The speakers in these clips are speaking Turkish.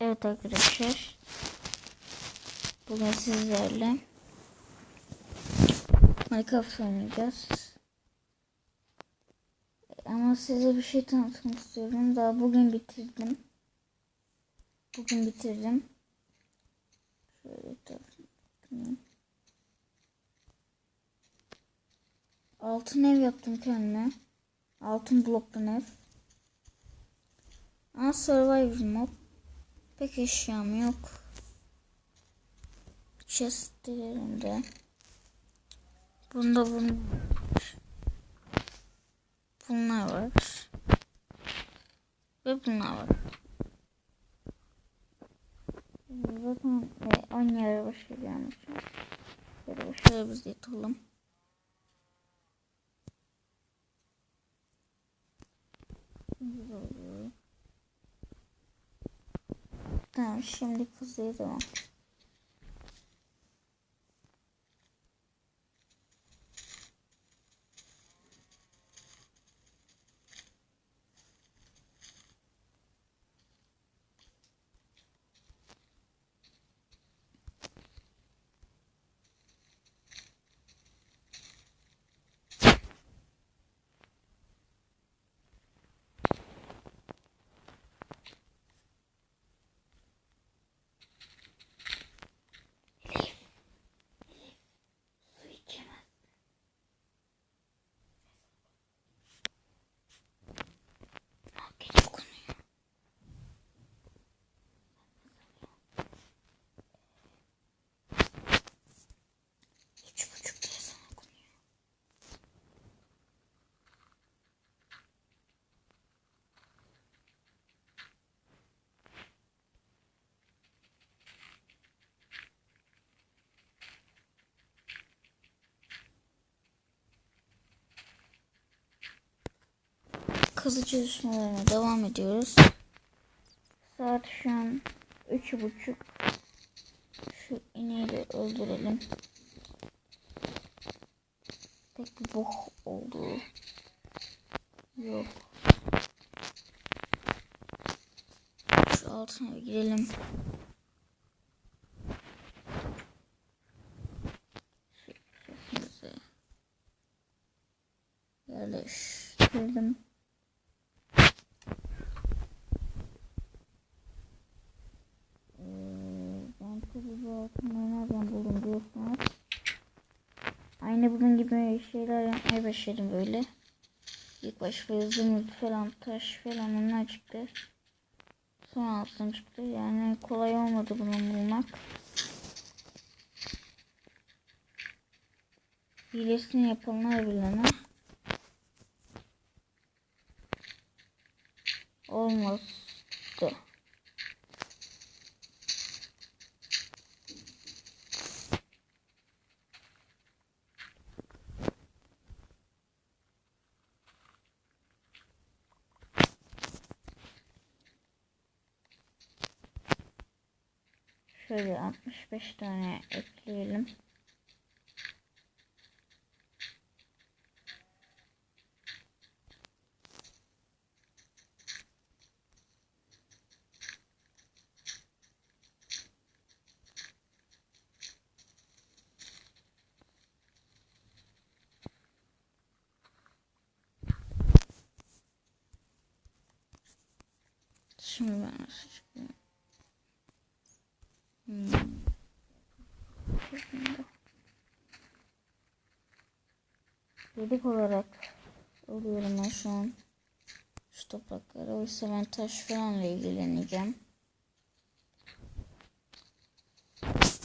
Evet arkadaşlar. Bugün sizlerle Minecraft oynayacağız. Ama size bir şey tanıtmak istiyorum. Daha bugün bitirdim. Bugün bitirdim. Şöyle tanıtayım. Altın ev yaptım kendime. Altın bloklu ev. Ama survival mod. Pek eşyam yok. Chestlerimde. Bunda bunlar. Bunlar var. Ve bunlar var. Zaten e, 10 yere başlayacağım. Şöyle biz yatalım. Tamam şimdi kızıya devam. Kazı çalışmalarına devam ediyoruz. Saat şu an üç buçuk. Şu ineği de öldürelim. Tek bir bok oldu. Yok. Şu altına girelim. Şu sesimizi yerleştirdim. Ee, ben tabii bu altınları nereden buldum diyorsanız. Aynı bunun gibi şeyler yapmaya başladım böyle. İlk başta zümrüt falan taş falan onlar çıktı. Sonra altın çıktı. Yani kolay olmadı bunu bulmak. Hilesini yapanlar bilene. Olmazdı. Şöyle 65 tane ekleyelim. Şimdi ben nasıl çıkıyorum? Hmm. Şeklinde. Yedik olarak alıyorum ben şu an şu toprakları. Oysa ben taş falanla ilgileneceğim.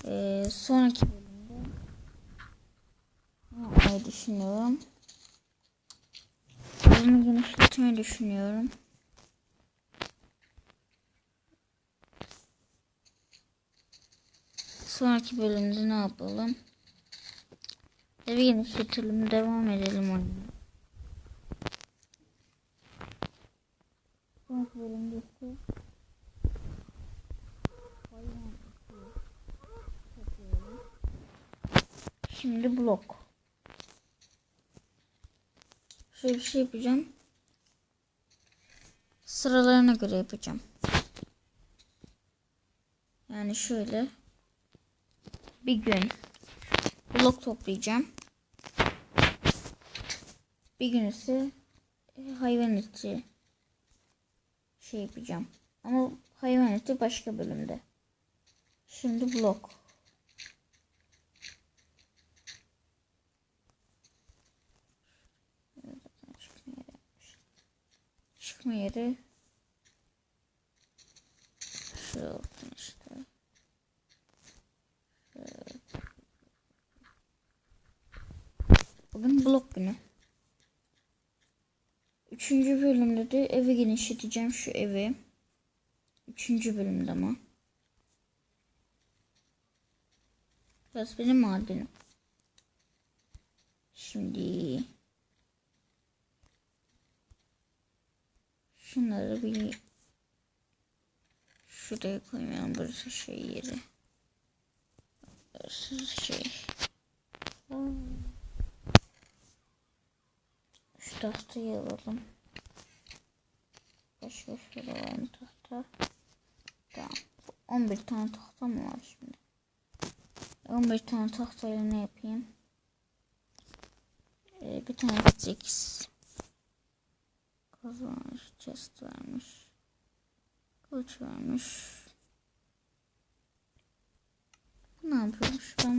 Ee, sonraki bölümde ne düşünüyorum? Bunu genişletmeyi düşünüyorum. Sonraki bölümde ne yapalım? Evi genişletelim, devam edelim oyuna. Sonraki bölümde ise hayvan eti yapıyorum. Şimdi blok. Şöyle bir şey yapacağım. Sıralarına göre yapacağım. Yani şöyle. Bir gün blok toplayacağım. Bir gün ise e, hayvan eti şey yapacağım. Ama hayvan eti başka bölümde. Şimdi blok. Çıkma yeri. Şu olsun işte. Bugün blok günü. Bölümde de evi genişleteceğim şu evi. Üçüncü bölümde ama. Burası benim madenim. Şimdi şunları bir şuraya koymayalım. Burası şey yeri. Burası şey. Şu tahtayı alalım. Başka şurada tahta? Tamam. 11 tane tahta mı var şimdi? 11 tane tahtayla ne yapayım? Ee, bir tane 8 kazanmış, chest vermiş. Kılıç vermiş. Ne yapıyormuş? Ben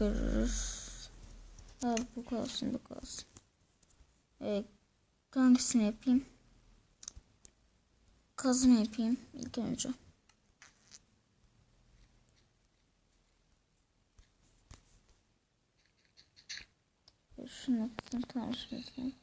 görürüz. Al bu kalsın bu kalsın. Ee, hangisini yapayım? Kazma yapayım ilk önce. Şunu tanışmasın.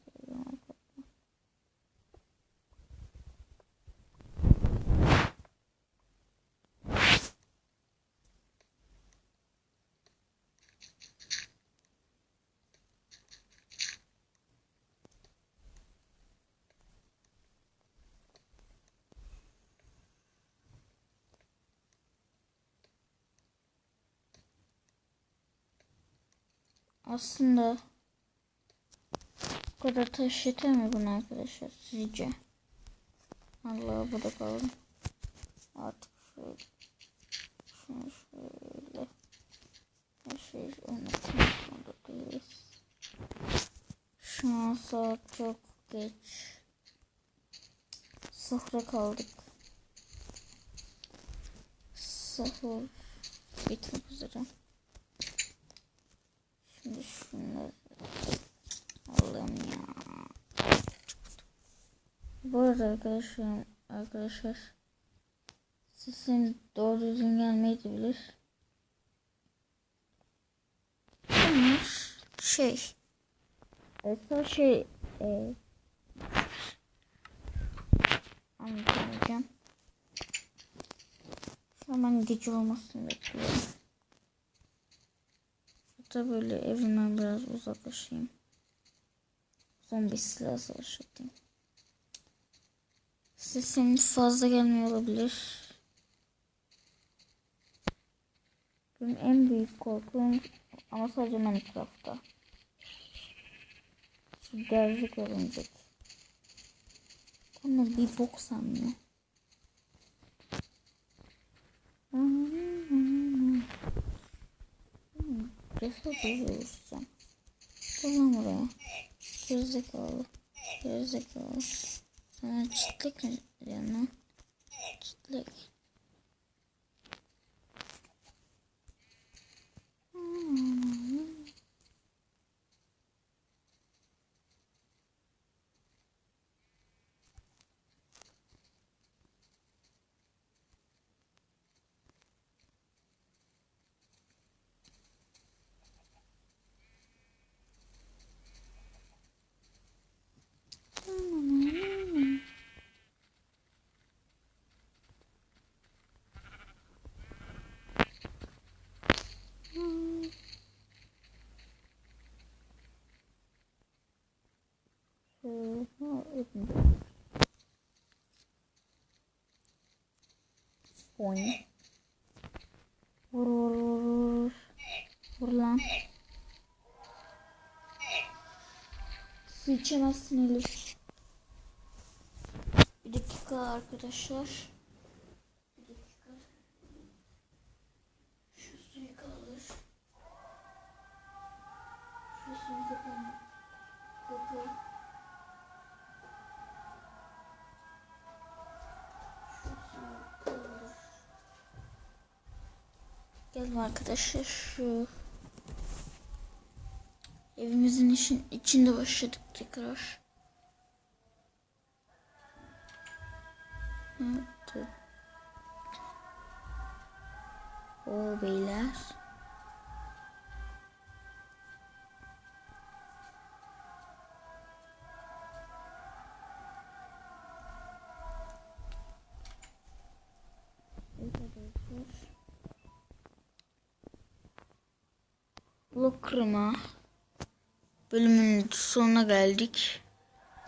Aslında bu kadar taş yeter mi buna arkadaşlar sizce? Allah bu da kalın. Artık şöyle şunu şöyle her şeyi değiliz. Şu an saat çok geç. Sofra kaldık. Sahur bitmek üzere. Şimdi şunları Allah'ım ya. Bu arada arkadaşlar arkadaşlar sesim doğru düzgün gelmeyebilir. Ama şey Esas şey e, anlatamayacağım. Şu an ben gece olmasını bekliyorum. Hatta böyle evimden biraz uzaklaşayım. Zombi silah savaşı edeyim. Sesim fazla gelmiyor olabilir. Benim en büyük korkum ama sadece Minecraft'ta. Şu gerçek örümcek. Ama bir bok sanmıyor. Refa böyle uğraşacağım. Tamam buraya. Gerizekalı. Gerizekalı. Çıtlık mı lan? Çıtlık. Boing. Vur vur vur vur. Vur lan. İçemezsin Elif. Bir dakika arkadaşlar. Gelin arkadaşlar şu evimizin işin içinde başladık tekrar. Evet. O beyler. Blok kırma bölümünün sonuna geldik.